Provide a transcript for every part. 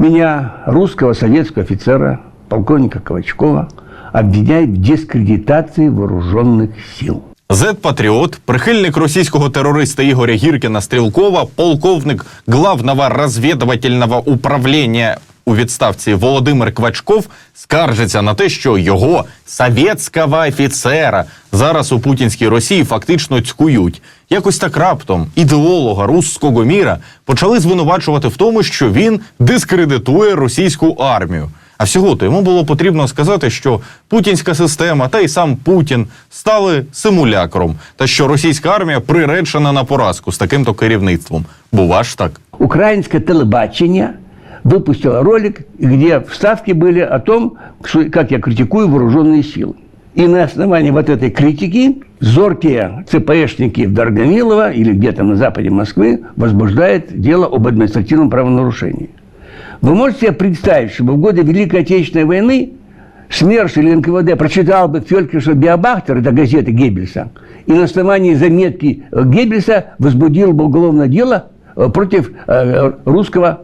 Меня, русского советского офицера, полковника Ковачкова, обвиняют в дискредитации вооруженных сил. Зет-патріот, прихильник російського терориста Ігоря Гіркіна Стрілкова, полковник главного розвідувального управління у відставці Володимир Квачков скаржиться на те, що його совєтського офіцера зараз у путінській Росії фактично цькують. Якось так раптом ідеолога руського міра почали звинувачувати в тому, що він дискредитує російську армію. А всього то йому було потрібно сказати, що путінська система та й сам Путін стали симулякром, та що російська армія приречена на поразку з таким-то керівництвом. Бува ж так. Украинское телебачение выпустило ролик, где вставки были о том, как я критикую вооруженные силы. И на основании вот этой критики зоркие ЦПшники в Даргомилово или где-то на западе Москвы возбуждают дело об административном правонарушении. Вы можете себе представить, чтобы в годы Великой Отечественной войны СМЕРШ или НКВД прочитал бы Фелькиша Биобахтер, это газета Геббельса, и на основании заметки Геббельса возбудил бы уголовное дело э, против э, русского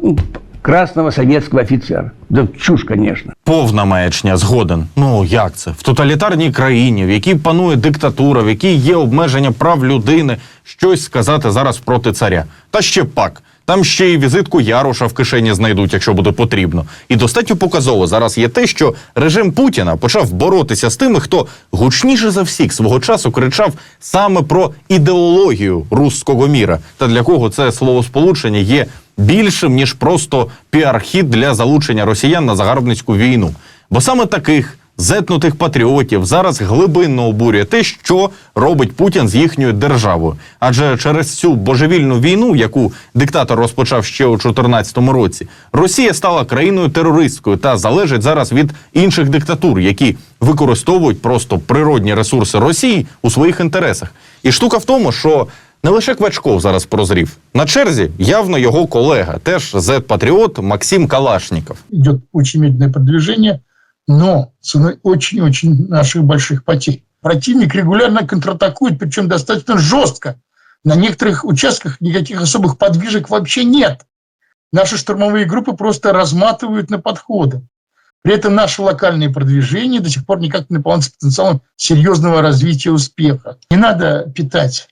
красного совєтського офіцера. Да чушь, конечно. Повна маячня згоден. Ну як це? В тоталітарній країні, в якій панує диктатура, в якій є обмеження прав людини, щось сказати зараз проти царя. Та ще пак. Там ще й візитку Яроша в кишені знайдуть, якщо буде потрібно. І достатньо показово зараз є те, що режим Путіна почав боротися з тими, хто гучніше за всіх свого часу кричав саме про ідеологію руського міра, та для кого це словосполучення є більшим ніж просто піар-хід для залучення росіян на загарбницьку війну. Бо саме таких зетнутих патріотів зараз глибинно обурює те, що робить Путін з їхньою державою. Адже через цю божевільну війну, яку диктатор розпочав ще у 2014 році, Росія стала країною терористською та залежить зараз від інших диктатур, які використовують просто природні ресурси Росії у своїх інтересах. І штука в тому, що не лише Квачков зараз прозрів. На черзі явно його колега, теж зет-патріот Максим Калашніков. идет очень медленное продвижение, но ценой очень-очень наших больших потерь. Противник регулярно контратакует, причем достаточно жестко. На некоторых участках никаких особых подвижек вообще нет. Наши штурмовые группы просто разматывают на подходы. При этом наши локальные продвижения до сих пор никак не наполняются потенциалом серьезного развития успеха. Не надо питать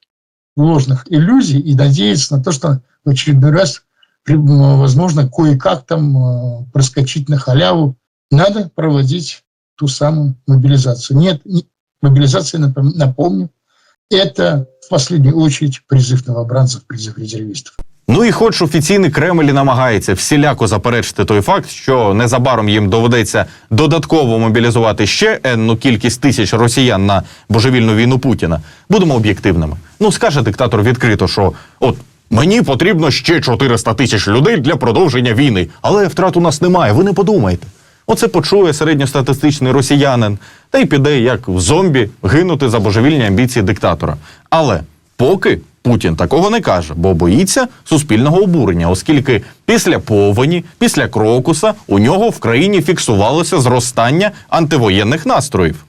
ложных иллюзий и надеяться на то, что в очередной раз возможно кое-как там э, проскочить на халяву. Надо проводить ту самую мобилизацию. Нет, не- мобилизация, напом- напомню, это в последнюю очередь призыв новобранцев, призыв резервистов. Ну і хоч офіційний Кремль і намагається всіляко заперечити той факт, що незабаром їм доведеться додатково мобілізувати ще енну кількість тисяч росіян на божевільну війну Путіна, будемо об'єктивними. Ну скаже диктатор відкрито, що от. Мені потрібно ще 400 тисяч людей для продовження війни, але втрат у нас немає. Ви не подумайте. Оце почує середньостатистичний росіянин та й піде як в зомбі гинути за божевільні амбіції диктатора. Але поки Путін такого не каже, бо боїться суспільного обурення, оскільки після повені, після крокуса у нього в країні фіксувалося зростання антивоєнних настроїв.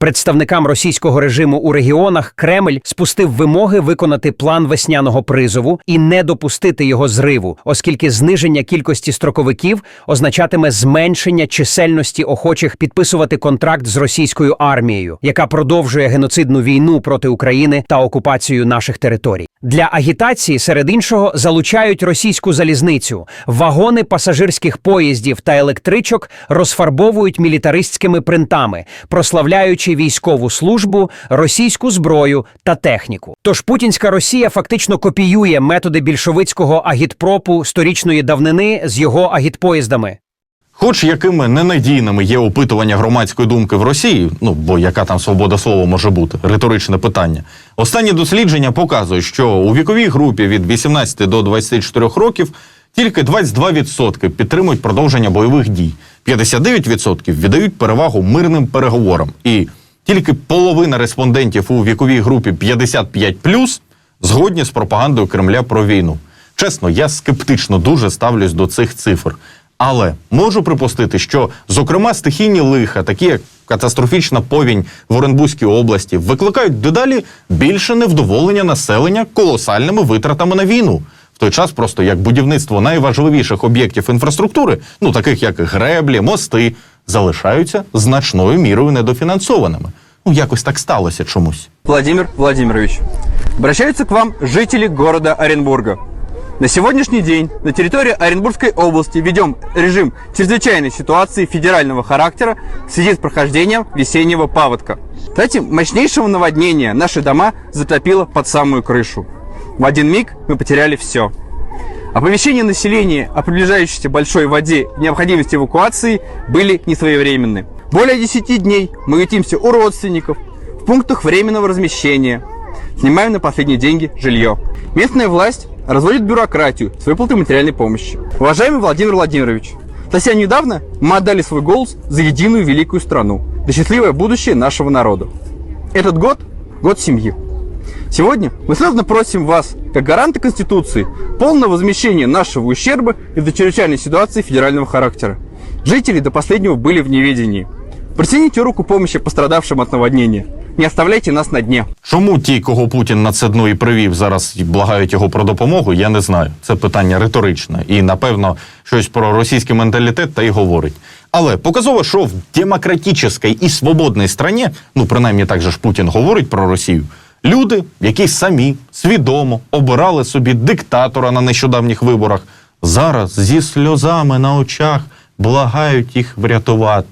Представникам російського режиму у регіонах Кремль спустив вимоги виконати план весняного призову і не допустити його зриву, оскільки зниження кількості строковиків означатиме зменшення чисельності охочих підписувати контракт з російською армією, яка продовжує геноцидну війну проти України та окупацію наших територій. Для агітації, серед іншого, залучають російську залізницю. Вагони пасажирських поїздів та електричок розфарбовують мілітаристськими принтами, прославляючи військову службу, російську зброю та техніку. Тож путінська Росія фактично копіює методи більшовицького агітпропу сторічної давнини з його агітпоїздами. Хоч якими ненадійними є опитування громадської думки в Росії, ну бо яка там свобода слова може бути, риторичне питання. Останні дослідження показують, що у віковій групі від 18 до 24 років тільки 22% підтримують продовження бойових дій, 59% віддають перевагу мирним переговорам, і тільки половина респондентів у віковій групі 55+, згодні з пропагандою Кремля про війну. Чесно, я скептично дуже ставлюсь до цих цифр. Але можу припустити, що зокрема стихійні лиха, такі як катастрофічна повінь в Оренбурзькій області, викликають дедалі більше невдоволення населення колосальними витратами на війну. Той час просто як будівництво найважливіших об'єктів інфраструктури, ну таких як греблі, мости, залишаються значною мірою недофінансованими. Ну якось так сталося чомусь. Владимир Владимирович, обращаются к вам жители города Оренбурга. На сегодняшний день на территории Оренбургской области ведем режим чрезвычайной ситуации федерального характера в связи с прохождением весеннего паводка. Кстати, мощнейшего наводнения наши дома затопило под самую крышу. В один миг мы потеряли все. Оповещения населения о приближающейся большой воде и необходимости эвакуации были несвоевременны. Более 10 дней мы ютимся у родственников, в пунктах временного размещения, снимаем на последние деньги жилье. Местная власть разводит бюрократию с выплатой материальной помощи. Уважаемый Владимир Владимирович, совсем недавно мы отдали свой голос за единую великую страну, за счастливое будущее нашего народа. Этот год – год семьи. Сегодня мы слезно просим вас, как гаранта Конституции, полного возмещения нашего ущерба из-за чрезвычайной ситуации федерального характера. Жители до последнего были в неведении. Протяните руку помощи пострадавшим от наводнения. Не оставляйте нас на дне. Чому ті, кого Путін на це дно і привів, зараз і благають його про допомогу, я не знаю. Це питання риторичне. І напевно щось про російський менталітет та й говорить. Але показово, що в демократичній і свободній страні, ну принаймні так же ж Путін говорить про Росію. Люди, які самі свідомо обирали собі диктатора на нещодавніх виборах, зараз зі сльозами на очах благають їх врятувати.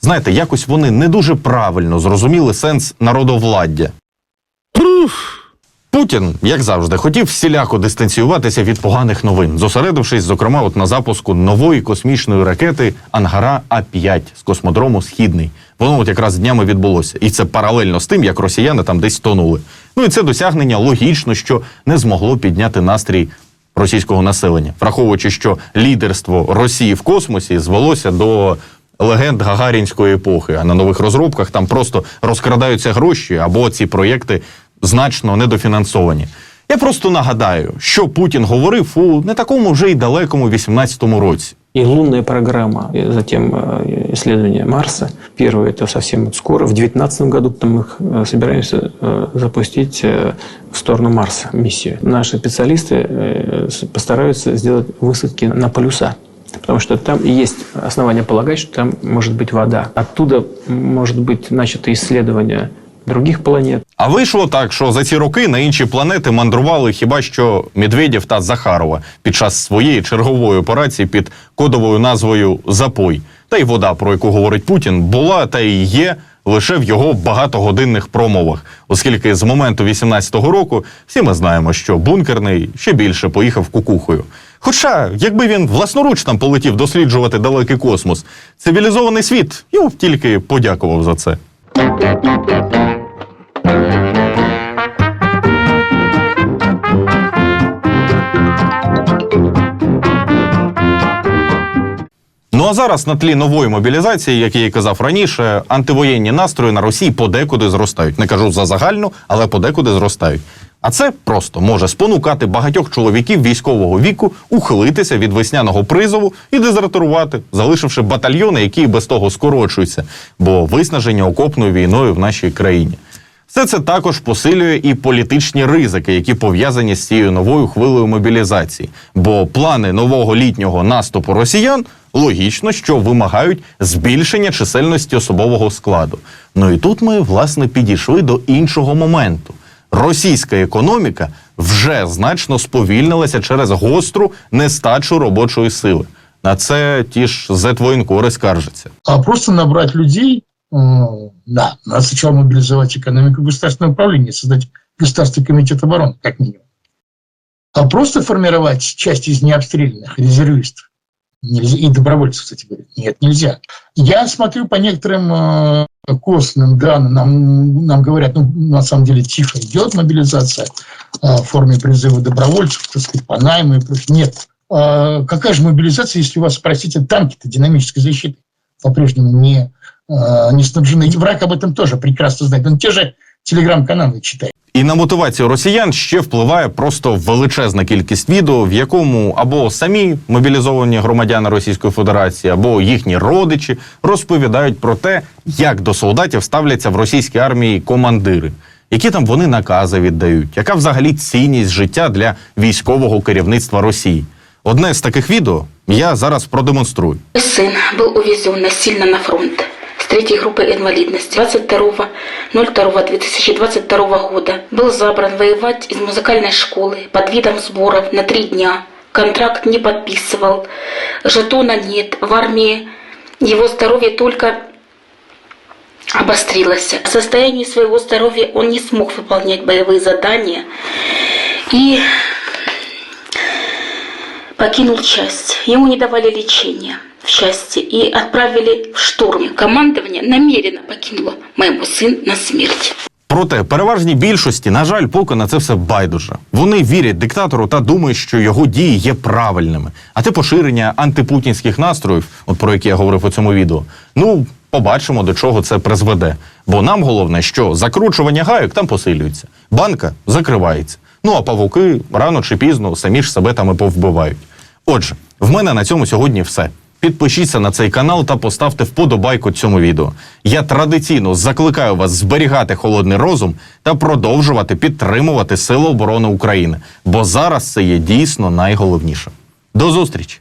Знаєте, якось вони не дуже правильно зрозуміли сенс народовладдя. Путін, як завжди, хотів всіляко дистанціюватися від поганих новин, зосередившись, зокрема, от на запуску нової космічної ракети Ангара А5 з космодрому Східний. Воно от якраз днями відбулося, і це паралельно з тим, як росіяни там десь тонули. Ну і це досягнення логічно, що не змогло підняти настрій російського населення, враховуючи, що лідерство Росії в космосі звелося до легенд гагарінської епохи. А на нових розробках там просто розкрадаються гроші або ці проєкти значно недофінансовані. Я просто нагадаю, що Путін говорив у не такому вже й далекому 18-му році. И лунная программа, и затем э, исследование Марса. Первое это совсем вот скоро, в 2019 году там мы э, собираемся э, запустить э, в сторону Марса миссию. Наши специалисты э, с- постараются сделать высадки на полюса. Потому что там и есть основания полагать, что там может быть вода. Оттуда может быть начато исследование других планет. А вийшло так, що за ці роки на інші планети мандрували хіба що Медведєв та Захарова під час своєї чергової операції під кодовою назвою Запой. Та й вода, про яку говорить Путін, була та й є лише в його багатогодинних промовах, оскільки з моменту 18-го року всі ми знаємо, що бункерний ще більше поїхав кукухою. Хоча, якби він власноруч там полетів досліджувати далекий космос, цивілізований світ йому тільки подякував за це. А зараз на тлі нової мобілізації, як я і казав раніше, антивоєнні настрої на Росії подекуди зростають. Не кажу за загальну, але подекуди зростають. А це просто може спонукати багатьох чоловіків військового віку ухилитися від весняного призову і дезертирувати, залишивши батальйони, які без того скорочуються, бо виснаження окопною війною в нашій країні. Все це також посилює і політичні ризики, які пов'язані з цією новою хвилею мобілізації. Бо плани нового літнього наступу росіян логічно, що вимагають збільшення чисельності особового складу. Ну і тут ми власне підійшли до іншого моменту. Російська економіка вже значно сповільнилася через гостру нестачу робочої сили. На це ті ж зетвоєнкори скаржаться. А просто набрать людей, э, да, надо сначала мобилизовать экономику государственного управления, создать государственный комитет обороны, как минимум. А просто формировать часть из необстрелянных резервистов Нельзя, и добровольцев, кстати говоря, нет, нельзя. Я смотрю по некоторым э, косвенным данным, нам, нам говорят, ну, на самом деле тихо идет мобилизация э, в форме призыва добровольцев, так сказать, по найму и прочее. Нет. А какая же мобилизация, если у вас, простите, танки-то динамической защиты по-прежнему не, э, не снабжены? И враг об этом тоже прекрасно знает. Он те же телеграм-каналы читает. І на мотивацію росіян ще впливає просто величезна кількість відео, в якому або самі мобілізовані громадяни Російської Федерації, або їхні родичі розповідають про те, як до солдатів ставляться в російській армії командири. які там вони накази віддають, яка взагалі цінність життя для військового керівництва Росії. Одне з таких відео я зараз продемонструю. Сын был увезен насильно на фронт третьей группы инвалидности 22.02.2022 года. Был забран воевать из музыкальной школы под видом сборов на три дня. Контракт не подписывал, жетона нет. В армии его здоровье только обострилось. В состоянии своего здоровья он не смог выполнять боевые задания и покинул часть. Ему не давали лечения в части и отправили в штурм. Командование намеренно покинуло моего сына на смерть. Проте переважній більшості, на жаль, поки на це все байдуже. Вони вірять диктатору та думають, що його дії є правильними. А те поширення антипутінських настроїв, от про які я говорив у цьому відео, ну побачимо до чого це призведе. Бо нам головне, що закручування гайок там посилюється, банка закривається. Ну а павуки рано чи пізно самі ж себе там і повбивають. Отже, в мене на цьому сьогодні все. Підпишіться на цей канал та поставте вподобайку цьому відео. Я традиційно закликаю вас зберігати холодний розум та продовжувати підтримувати Сили оборони України, бо зараз це є дійсно найголовніше. До зустрічі!